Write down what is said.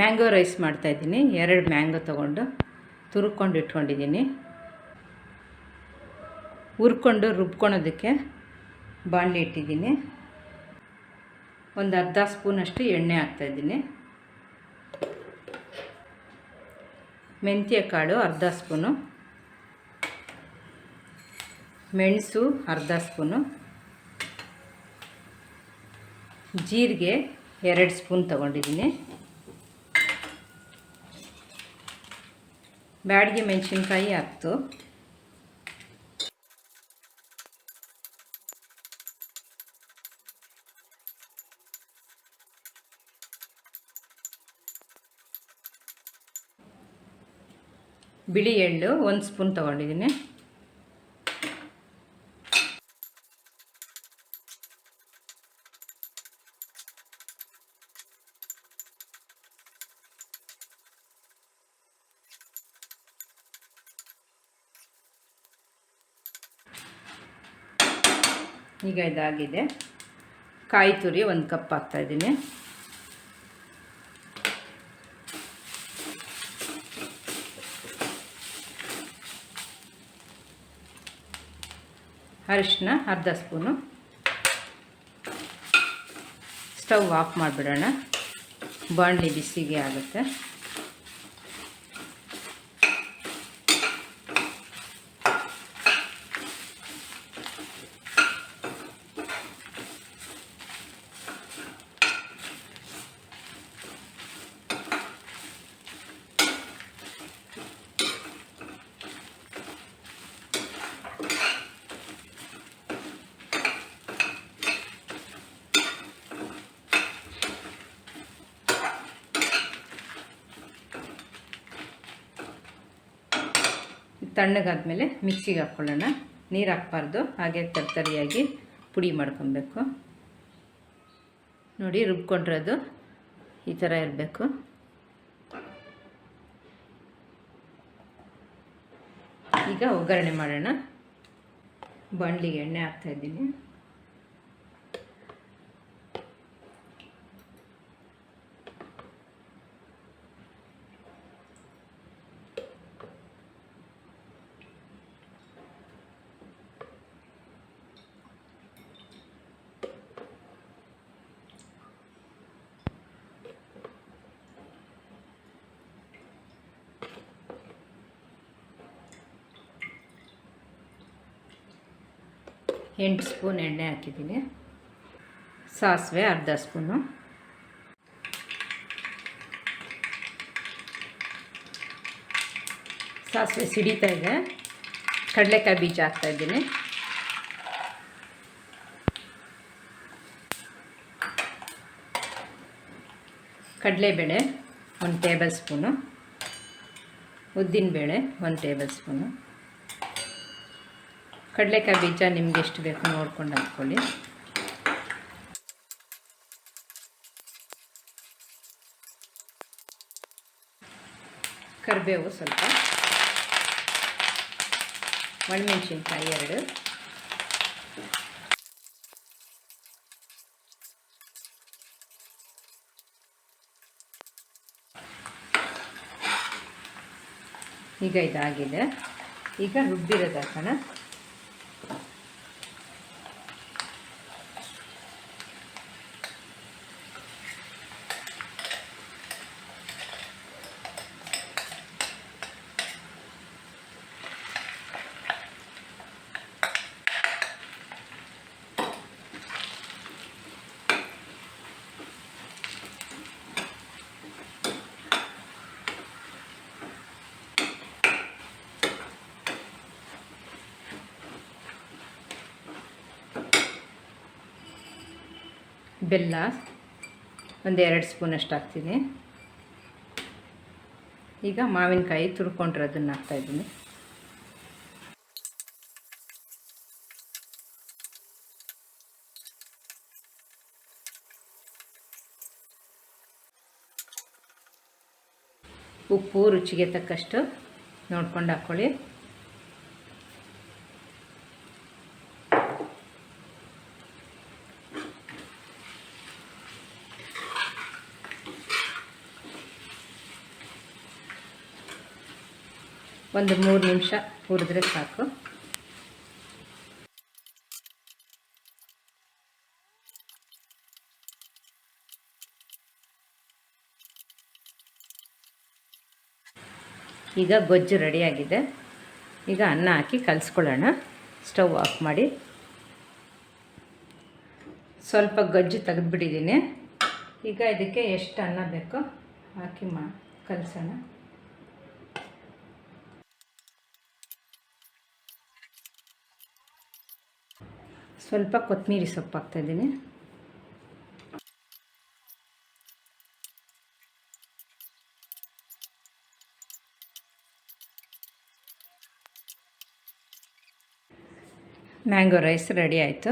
Mango rice ಮಾಡ್ತಾಯಿದ್ದೀನಿ ಎರಡು mango ತೊಗೊಂಡು ತುರ್ಕೊಂಡು ಇಟ್ಕೊಂಡಿದ್ದೀನಿ. ಹುರ್ಕೊಂಡು ರುಬ್ಕೊಳೋದಕ್ಕೆ ಬಾಣಲಿ ಇಟ್ಟಿದ್ದೀನಿ. ಒಂದು ಅರ್ಧ ಸ್ಪೂನಷ್ಟು ಎಣ್ಣೆ ಹಾಕ್ತಾಯಿದ್ದೀನಿ ಮೆಂತ್ಯ ಕಾಳು ಅರ್ಧ ಸ್ಪೂನು. ಮೆಣಸು ಅರ್ಧ ಸ್ಪೂನು. ಜೀರಿಗೆ ಎರಡು ಸ್ಪೂನ್ ತೊಗೊಂಡಿದ್ದೀನಿ. ಬ್ಯಾಡಿಗೆ ಮೆಣಸಿನ್ಕಾಯಿ ಹತ್ತು. ಬಿಳಿ ಎಳ್ಳು ಒಂದು ಸ್ಪೂನ್ ತೊಗೊಂಡಿದ್ದೀನಿ. ಈಗ ಇದಾಗಿದೆ. ಕಾಯಿ ತುರಿ ಒಂದು ಕಪ್ ಹಾಕ್ತಾಯಿದ್ದೀನಿ ಅರಿಶಿನ ಅರ್ಧ ಸ್ಪೂನು. ಸ್ಟವ್ ಆಫ್ ಮಾಡಿಬಿಡೋಣ. ಬಾಣಲಿ ಬಿಸಿಗೆ ಆಗುತ್ತೆ. ತಣ್ಣಗಾದ್ಮೇಲೆ ಮಿಕ್ಸಿಗೆ ಹಾಕ್ಕೊಳ್ಳೋಣ. ನೀರು ಹಾಕ್ಬಾರ್ದು. ಹಾಗೆ ತರ್ತರಿಯಾಗಿ ಪುಡಿ ಮಾಡ್ಕೊಬೇಕು. ನೋಡಿ, ರುಬ್ಕೊಂಡಿರೋದು ಈ ಥರ ಇರಬೇಕು. ಈಗ ಒಗ್ಗರಣೆ ಮಾಡೋಣ. ಬಾಣಲಿಗೆ ಎಣ್ಣೆ ಹಾಕ್ತಾಯಿದ್ದೀನಿ ಎಂಟು ಸ್ಪೂನ್ ಎಣ್ಣೆ ಹಾಕಿದ್ದೀನಿ. ಸಾಸಿವೆ, ಅರ್ಧ ಸ್ಪೂನು. ಸಾಸಿವೆ ಸಿಡಿತಾ ಇದೆ. ಕಡಲೆಕಾಯಿ ಬೀಜ ಹಾಕ್ತಾಯಿದ್ದೀನಿ ಕಡಲೆಬೇಳೆ, ಒಂದು ಟೇಬಲ್ ಸ್ಪೂನು. ಉದ್ದಿನಬೇಳೆ, ಒಂದು ಟೇಬಲ್ ಸ್ಪೂನು. ಕಡಲೆಕಾಯಿ ಬೀಜ ನಿಮ್ಗೆ ಎಷ್ಟು ಬೇಕು ನೋಡ್ಕೊಂಡು ಅಂದ್ಕೊಳ್ಳಿ. ಕರಿಬೇವು ಸ್ವಲ್ಪ. ಒಣಮೆಣಸಿನ್ಕಾಯಿ ಎರಡು. ಈಗ ಇದಾಗಿದೆ. ಈಗ ರುಬ್ಬಿರೋದು ಹಾಕೋಣ. ಬೆಲ್ಲ ಒಂದು ಎರಡು ಸ್ಪೂನಷ್ಟು ಹಾಕ್ತೀನಿ. ಈಗ ಮಾವಿನಕಾಯಿ ತುರ್ಕೊಂಡಿರೋದನ್ನು ಹಾಕ್ತಾಯಿದ್ದೀನಿ ಉಪ್ಪು ರುಚಿಗೆ ತಕ್ಕಷ್ಟು ನೋಡ್ಕೊಂಡು ಹಾಕ್ಕೊಳ್ಳಿ ಒಂದು ಮೂರು ನಿಮಿಷ ಹುರಿದ್ರೆ ಸಾಕು. ಈಗ ಗೊಜ್ಜು ರೆಡಿಯಾಗಿದೆ. ಈಗ ಅನ್ನ ಹಾಕಿ ಕಲಿಸ್ಕೊಳ್ಳೋಣ. ಸ್ಟವ್ ಆಫ್ ಮಾಡಿ. ಸ್ವಲ್ಪ ಗೊಜ್ಜು ತೆಗೆದುಬಿಟ್ಟಿದ್ದೀನಿ. ಈಗ ಇದಕ್ಕೆ ಎಷ್ಟು ಅನ್ನ ಬೇಕೋ ಹಾಕಿ ಮಾ, ಕಲಸೋಣ. ಸ್ವಲ್ಪ ಕೊತ್ತಂಬರಿ ಸೊಪ್ಪು ಹಾಕ್ತಾಯಿದ್ದೀನಿ ಮ್ಯಾಂಗೋ ರೈಸ್ ರೆಡಿ ಆಯಿತು.